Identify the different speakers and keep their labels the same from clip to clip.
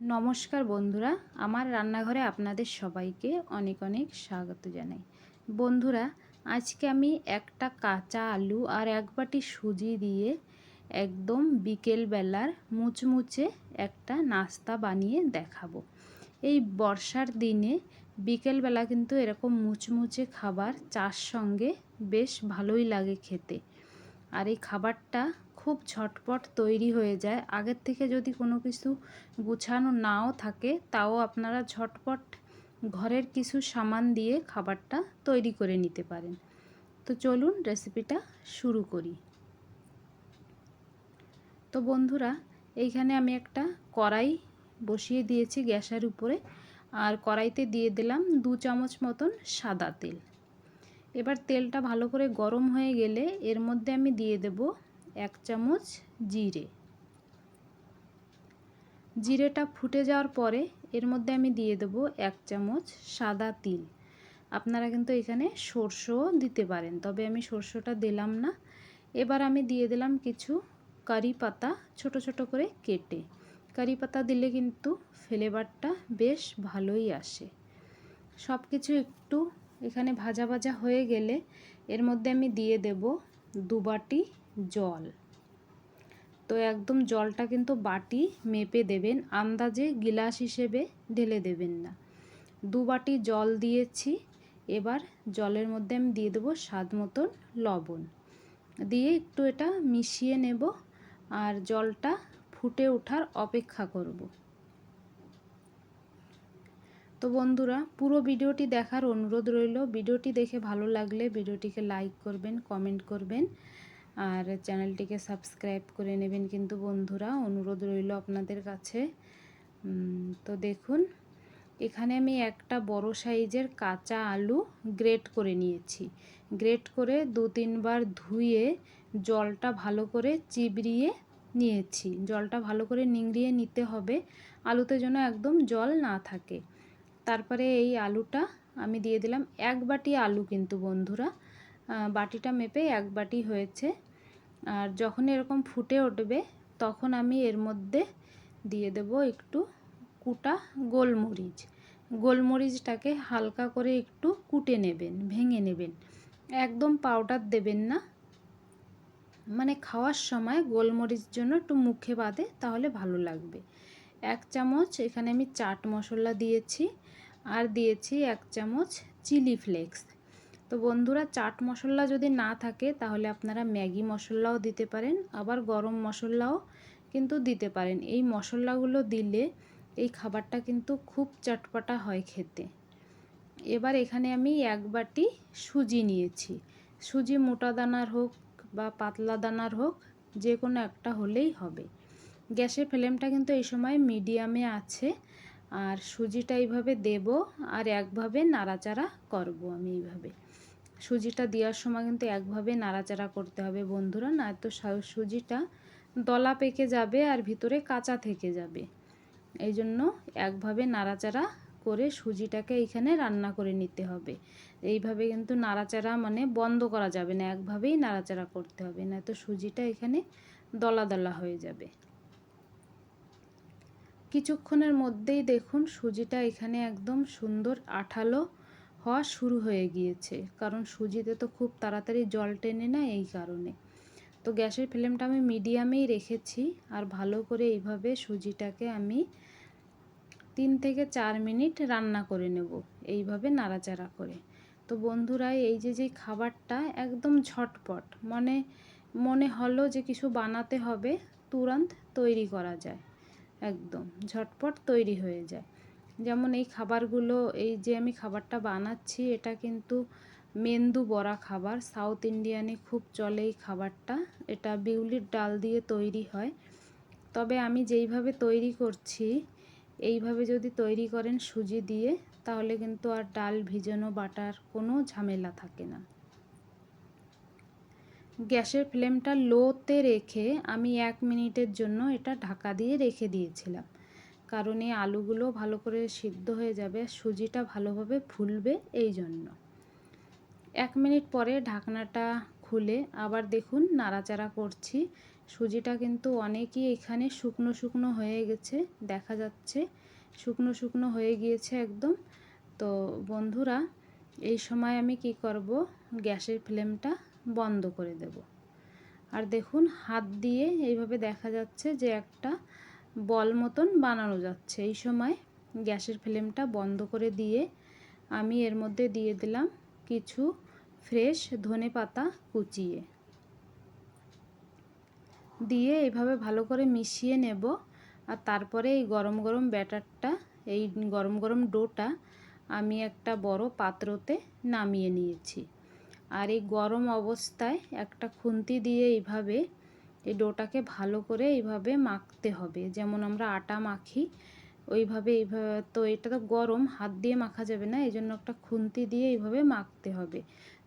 Speaker 1: নমস্কার বন্ধুরা, আমার রান্নাঘরে আপনাদের সবাইকে অনেক অনেক স্বাগত জানাই। বন্ধুরা, আজকে আমি একটা কাঁচা আলু আর এক বাটি সুজি দিয়ে একদম বিকেলবেলার মুচমুচে একটা নাস্তা বানিয়ে দেখাবো। এই বর্ষার দিনে বিকেলবেলা কিন্তু এরকম মুচমুচে খাবার চার সঙ্গে বেশ ভালোই লাগে খেতে। আর এই খাবারটা খুব ঝটপট তৈরি হয়ে যায়। আগের থেকে যদি কোনো কিছু গুছানো নাও থাকে, তাও আপনারা ঝটপট ঘরের কিছু সামান দিয়ে খাবারটা তৈরি করে নিতে পারেন। তো চলুন রেসিপিটা শুরু করি। তো বন্ধুরা, এইখানে আমি একটা কড়াই বসিয়ে দিয়েছি গ্যাসের উপরে। আর কড়াইতে দিয়ে দিলাম দু চামচ মতন সাদা তেল। এবার তেলটা ভালো করে গরম হয়ে গেলে এর মধ্যে আমি দিয়ে দেব এক চামচ জিরে। জিরেটা ফুটে যাওয়ার পরে এর মধ্যে আমি দিয়ে দেব এক চামচ সাদা তিল। আপনারা কিন্তু এখানে সর্ষেও দিতে পারেন, তবে আমি সর্ষেটা দিলাম না। এবার আমি দিয়ে দিলাম কিছু কারি পাতা ছোট ছোট করে কেটে। কারি পাতা দিলে কিন্তু ফ্লেভারটা বেশ ভালোই আসে। সব কিছু একটু এখানে ভাজা ভাজা হয়ে গেলে এর মধ্যে আমি দিয়ে দেব দু বাটি জল। তো একদম জলটা কিন্তু বাটি মেপে দেবেন, আন্দাজে গিলাস হিসেবে ঢেলে দেবেন না। দু বাটি জল দিয়েছি, এবার জলের মধ্যে আমি দিয়ে দেবো স্বাদ মতন লবণ। দিয়ে একটু এটা মিশিয়ে নেব আর জলটা ফুটে ওঠার অপেক্ষা করব। তো বন্ধুরা, পুরো ভিডিওটি দেখার অনুরোধ রইল। ভিডিওটি দেখে ভালো লাগলে ভিডিওটিকে লাইক করবেন, কমেন্ট করবেন, আর চ্যানেলটিকে সাবস্ক্রাইব করে নেবেন কিন্তু বন্ধুরা, অনুরোধ রইল আপনাদের কাছে। তো দেখুন, এখানে আমি একটা বড় সাইজের কাঁচা আলু গ্রেট করে নিয়েছি। গ্রেট করে দু তিনবার ধুয়ে জলটা ভালো করে চিবড়িয়ে নিয়েছি। জলটা ভালো করে নিংড়িয়ে নিতে হবে। আলুতে যেন একদম জল না থাকে। তারপরে এই আলুটা আমি দিয়ে দিলাম। এক বাটি আলু কিন্তু বন্ধুরা বাটিটা মেপে এক বাটি হয়েছে। আর যখন এরকম ফুটে উঠবে, তখন আমি এর মধ্যে দিয়ে দেব একটু কুটা গোলমরিচ। গোলমরিচটাকে হালকা করে একটু কুটে নেবেন, ভেঙে নেবেন। একদম পাউডার দেবেন না। মানে খাওয়ার সময় গোলমরিচ জন্য একটু মুখে বাঁধে তাহলে ভালো লাগবে। এক চামচ, এখানে আমি চাট মশলা দিয়েছি। আর দিয়েছি এক চামচ চিলি ফ্লেক্স। তো বন্ধুরা, চাট মশলা যদি না থাকে, তাহলে আপনারা ম্যাগি মশলাও দিতে পারেন, আবার গরম মশলাও কিন্তু দিতে পারেন। এই মশলাগুলো দিলে এই খাবারটা কিন্তু খুব চটপটা হয় খেতে। এবার এখানে আমি এক বাটি সুজি নিয়েছি। সুজি মোটা দানার হোক বা পাতলা দানার হোক, যে কোনো একটা হলেই হবে। গ্যাসের ফ্লেমটা কিন্তু এই সময় মিডিয়ামে আছে। আর সুজিটা এইভাবে দেব আর একভাবে নাড়াচাড়া করব আমি এইভাবে। সুজিটা দেওয়ার সময় কিন্তু একভাবে নাড়াচাড়া করতে হবে বন্ধুরা না তো সুজিটা দলা পেকে যাবে আর ভিতরে কাঁচা থেকে যাবে। এই জন্য একভাবে নাড়াচাড়া করে সুজিটাকে এইখানে রান্না করে নিতে হবে। এইভাবে কিন্তু নাড়াচাড়া মানে বন্ধ করা যাবে না, একভাবেই নাড়াচাড়া করতে হবে না তো সুজিটা এখানে দলা দলা হয়ে যাবে। কিছুক্ষণের মধ্যেই দেখুন সুজিটা এখানে একদম সুন্দর আঠালো হওয়া শুরু হয়ে গিয়েছে। কারণ সুজিতে তো খুব তাড়াতাড়ি জল টেনে না এই কারণে। তো গ্যাসের ফ্লেমটা আমি মিডিয়ামেই রেখেছি আর ভালো করে এইভাবে সুজিটাকে আমি তিন থেকে চার মিনিট রান্না করে নেব এইভাবে নাড়াচাড়া করে। তো বন্ধুরা, এই যে যে খাবারটা একদম ঝটপট মানে মনে হলো যে কিছু বানাতে হবে, তুরন্ত তৈরি করা যায়। একদম, ঝটপট তৈরি হয়ে যায়। যেমন এই খাবারগুলো, এই যে আমি খাবারটা বানাচ্ছি, এটা কিন্তু মেন্দু বড়া খাবার। সাউথ ইন্ডিয়ানে খুব চলে এই খাবারটা। এটা বিউলির ডাল দিয়ে তৈরি হয়। তবে আমি যেইভাবে তৈরি করছি, এইভাবে যদি তৈরি করেন সুজি দিয়ে, তাহলে কিন্তু আর ডাল ভিজানো বাটার কোনো ঝামেলা থাকে না। গ্যাসের ফ্লেমটা লোতে রেখে আমি এক মিনিটের জন্য এটা ঢাকা দিয়ে রেখে দিয়েছিলাম। কারণ এই আলুগুলো ভালো করে সিদ্ধ হয়ে যাবে, সুজিটা ভালোভাবে ফুলবে এই জন্য। এক মিনিট পরে ঢাকনাটা খুলে আবার দেখুন নাড়াচাড়া করছি। সুজিটা কিন্তু অনেকই এখানে শুকনো শুকনো হয়ে গেছে, দেখা যাচ্ছে শুকনো শুকনো হয়ে গিয়েছে একদম। তো বন্ধুরা, এই সময় আমি কি করব? গ্যাসের ফ্লেমটা বন্ধ করে দেব। আর দেখুন, হাত দিয়ে এইভাবে দেখা যাচ্ছে যে একটা বল মতন বানানো যাচ্ছে। এই সময় গ্যাসের ফ্লেমটা বন্ধ করে দিয়ে আমি এর মধ্যে দিয়ে দিলাম কিছু ফ্রেশ ধনে পাতা কুচিয়ে। দিয়ে এইভাবে ভালো করে মিশিয়ে নেব। আর তারপরে এই গরম গরম ব্যাটারটা, এই গরম গরম ডোটা আমি একটা বড় পাত্রতে নামিয়ে নিয়েছি। আর এই গরম অবস্থায় একটা খুন্তি দিয়ে এইভাবে এই ডোটাকে ভালো করে এইভাবে মাখতে হবে। যেমন আমরা আটা মাখি, ওইভাবে এইভাবে, তো এটা তো গরম, হাত দিয়ে মাখা যাবে না এই জন্য একটা খুন্তি দিয়ে এইভাবে মাখতে হবে।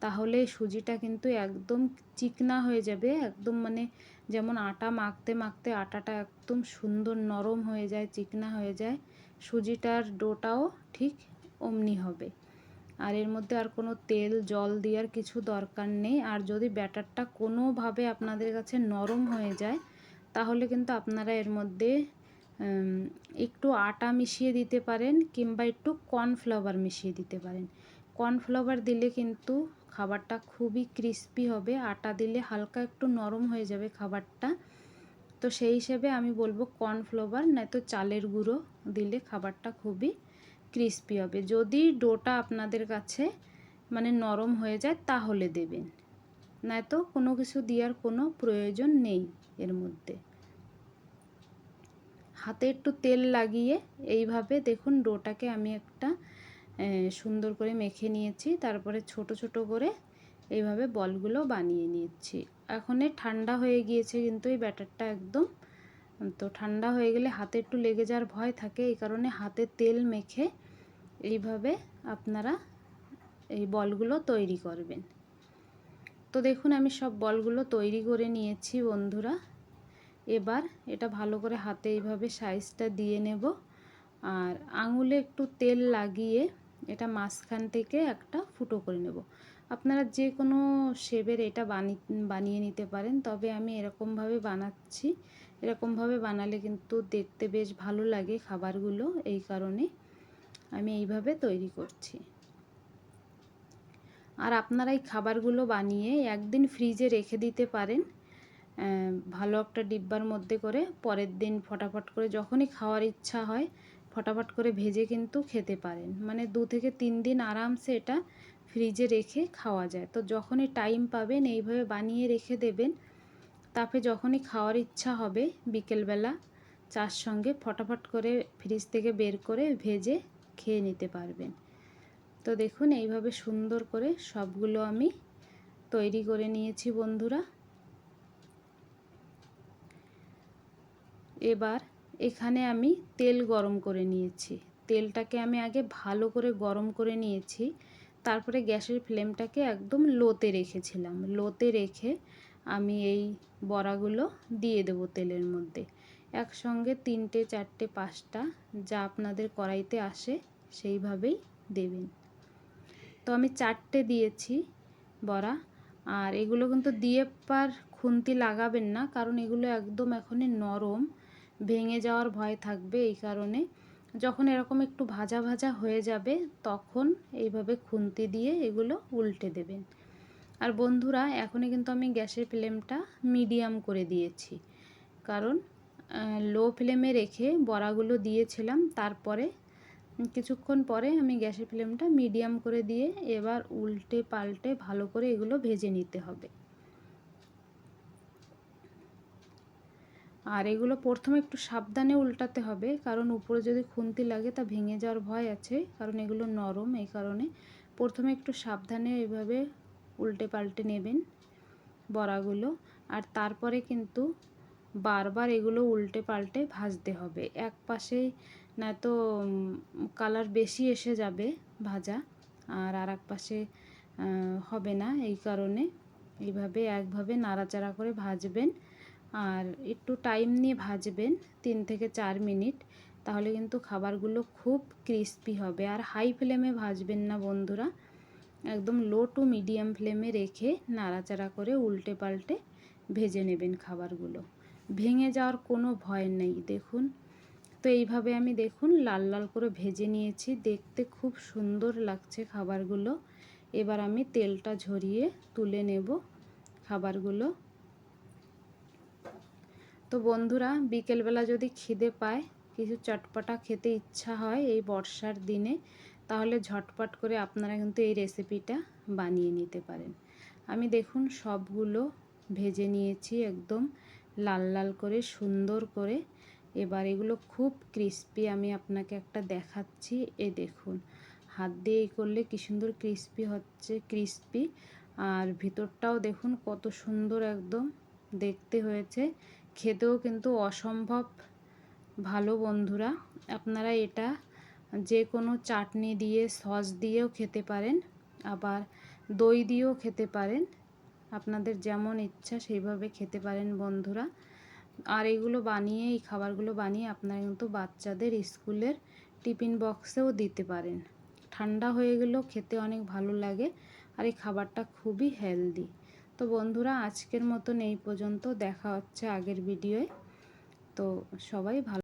Speaker 1: তাহলে সুজিটা কিন্তু একদম চিকনা হয়ে যাবে, একদম মানে যেমন আটা মাখতে মাখতে আটাটা একদম সুন্দর নরম হয়ে যায়, চিকনা হয়ে যায়, সুজিটার ডোটাও ঠিক অমনি হবে। আর এর মধ্যে আর কোনো তেল, জল দেওয়ার কিছু দরকার নেই। আর যদি ব্যাটারটা কোনোভাবে আপনাদের কাছে নরম হয়ে যায়, তাহলে কিন্তু আপনারা এর মধ্যে একটু আটা মিশিয়ে দিতে পারেন কিংবা একটু কর্নফ্লাওয়ার মিশিয়ে দিতে পারেন। কর্নফ্লাওয়ার দিলে কিন্তু খাবারটা খুবই ক্রিস্পি হবে। আটা দিলে হালকা একটু নরম হয়ে যাবে খাবারটা। তো সেই হিসেবে আমি বলব কর্নফ্লাওয়ার, নয়তো চালের গুঁড়ো দিলে খাবারটা খুবই ক্রিস্পি হবে। যদি ডোটা আপনাদের কাছে মানে নরম হয়ে যায়, তাহলে দেবেন। নয়তো কোনো কিছু দেওয়ার কোনো প্রয়োজন নেই এর মধ্যে। হাতে একটু তেল লাগিয়ে এইভাবে দেখুন ডোটাকে আমি একটা সুন্দর করে মেখে নিয়েছি। তারপরে ছোট ছোট করে এইভাবে বলগুলো বানিয়ে নিচ্ছি। এখন ঠান্ডা হয়ে গিয়েছে কিন্তু এই ব্যাটারটা একদম তো ঠান্ডা হয়ে গেলে হাতে একটু লেগে যাওয়ার ভয় থাকে, এই কারণে হাতে তেল মেখে এইভাবে আপনারা এই বলগুলো তৈরি করবেন। তো দেখুন, আমি সব বলগুলো তৈরি করে নিয়েছি বন্ধুরা। এবার এটা ভালো করে হাতে এইভাবে সাইজটা দিয়ে নেব। আর আঙুলে একটু তেল লাগিয়ে এটা মাঝখান থেকে একটা ফুটো করে নেব। আপনারা যে কোনো শেপের এটা বানি, বানিয়ে নিতে পারেন। তবে আমি এরকমভাবে বানাচ্ছি। এরকমভাবে বানালে কিন্তু দেখতে বেশ ভালো লাগে খাবারগুলো এই কারণে আমি এইভাবে তৈরি করছি। আর আপনারা এই খাবারগুলো বানিয়ে একদিন ফ্রিজে রেখে দিতে পারেন। ভালো একটা ডিব্বার মধ্যে করে পরের দিন ফটাফট করে যখনই খাওয়ার ইচ্ছা হয়, ফটাফট করে ভেজে কিন্তু খেতে পারেন। মানে দু থেকে তিন দিন আরামসে এটা ফ্রিজে রেখে খাওয়া যায়। তো যখনই টাইম পাবেন, এইভাবে বানিয়ে রেখে দেবেন। তারপরে যখনই খাওয়ার ইচ্ছা হবে, বিকেলবেলা চার সঙ্গে ফটাফট করে ফ্রিজ থেকে বের করে ভেজে খেয়ে নিতে পারবেন। তো দেখুন, এইভাবে সুন্দর করে সবগুলো আমি তৈরি করে নিয়েছি বন্ধুরা। এবার এখানে আমি তেল গরম করে নিয়েছি। তেলটাকে আমি আগে ভালো করে গরম করে নিয়েছি। তারপরে গ্যাসের ফ্লেমটাকে একদম লোতে রেখেছিলাম। লোতে রেখে আমি এই বড়াগুলো দিয়ে দেবো তেলের মধ্যে। একসঙ্গে তিনটে, চারটে, পাঁচটা যা আপনাদের কড়াইতে আসে সেইভাবেই দেবেন। তো আমি চারটে দিয়েছি বড়া। আর এগুলো কিন্তু দিয়ে পার খুন্তি লাগাবেন না, কারণ এগুলো একদম এখনই নরম, ভেঙে যাওয়ার ভয় থাকবে এই কারণে। যখন এরকম একটু ভাজা ভাজা হয়ে যাবে, তখন এইভাবে খুন্তি দিয়ে এগুলো উল্টে দেবেন। আর বন্ধুরা, এখনই কিন্তু আমি গ্যাসের ফ্লেমটা মিডিয়াম করে দিয়েছি। কারণ লো ফ্লেমে রেখে বড়াগুলো দিয়েছিলাম, তারপরে কিছুক্ষণ পরে আমি গ্যাসের ফ্লেমটা মিডিয়াম করে দিয়ে এবার উল্টে পাল্টে ভালো করে এগুলো ভেজে নিতে হবে। আর এগুলো প্রথমে একটু সাবধানে উল্টাতে হবে, কারণ উপরে যদি খুন্তি লাগে তা ভেঙে যাওয়ার ভয় আছে, কারণ এগুলো নরম এই কারণে। প্রথমে একটু সাবধানে এইভাবে উল্টে পাল্টে নেবেন বড়াগুলো, আর তারপরে কিন্তু বারবার এগুলো উল্টে পাল্টে ভাজতে হবে। এক পাশেই না তো কালার বেশি এসে যাবে ভাজা, আর আর এক পাশে হবে না এই কারণে। এইভাবে একভাবে নাড়াচাড়া করে ভাজবেন। আর একটু টাইম নিয়ে ভাজবেন তিন থেকে চার মিনিট তাহলে কিন্তু খাবারগুলো খুব ক্রিস্পি হবে। আর হাই ফ্লেমে ভাজবেন না বন্ধুরা, একদম লো টু মিডিয়াম ফ্লেমে রেখে নাড়াচাড়া করে উল্টে পাল্টে ভেজে নেবেন খাবারগুলো। ভেঙে যাওয়ার কোনো ভয় নেই, দেখুন। তো এইভাবে আমি দেখুন লাল লাল করে ভেজে নিয়েছি, দেখতে খুব সুন্দর লাগছে খাবারগুলো। এবার আমি তেলটা ঝরিয়ে তুলে নেব খাবারগুলো। তো বন্ধুরা, বিকেলবেলা যদি খিদে পায়, কিছু চটপটা খেতে ইচ্ছা হয় এই বর্ষার দিনে, তাহলে ঝটপট করে আপনারা কিন্তু এই রেসিপিটা বানিয়ে নিতে পারেন। আমি দেখুন সবগুলো ভেজে নিয়েছি একদম লাল লাল করে, সুন্দর করে। এবার এগুলো খুব ক্রিস্পি আমি আপনাকে একটা দেখাচ্ছি। এ দেখুন, হাত দিয়ে করলে কী সুন্দর ক্রিস্পি হচ্ছে, ক্রিস্পি। আর ভিতরটাও দেখুন কত সুন্দর একদম দেখতে হয়েছে। খেতেও কিন্তু অসম্ভব ভালো বন্ধুরা। আপনারা এটা যে কোনো চাটনি দিয়ে, সস দিয়েও খেতে পারেন, আবার দই দিয়েও খেতে পারেন। আপনাদের যেমন ইচ্ছা সেইভাবে খেতে পারেন বন্ধুরা। আর এগুলো বানিয়ে, এই খাবারগুলো বানিয়ে আপনারা কিন্তু বাচ্চাদের স্কুলের টিফিন বক্সেও দিতে পারেন। ঠান্ডা হয়ে গেলেও খেতে অনেক ভালো লাগে, আর এই খাবারটা খুবই হেলদি। তো বন্ধুরা আজকের মতন এই পর্যন্ত। দেখা হচ্ছে আগের ভিডিওয়ে। তো সবাই ভালো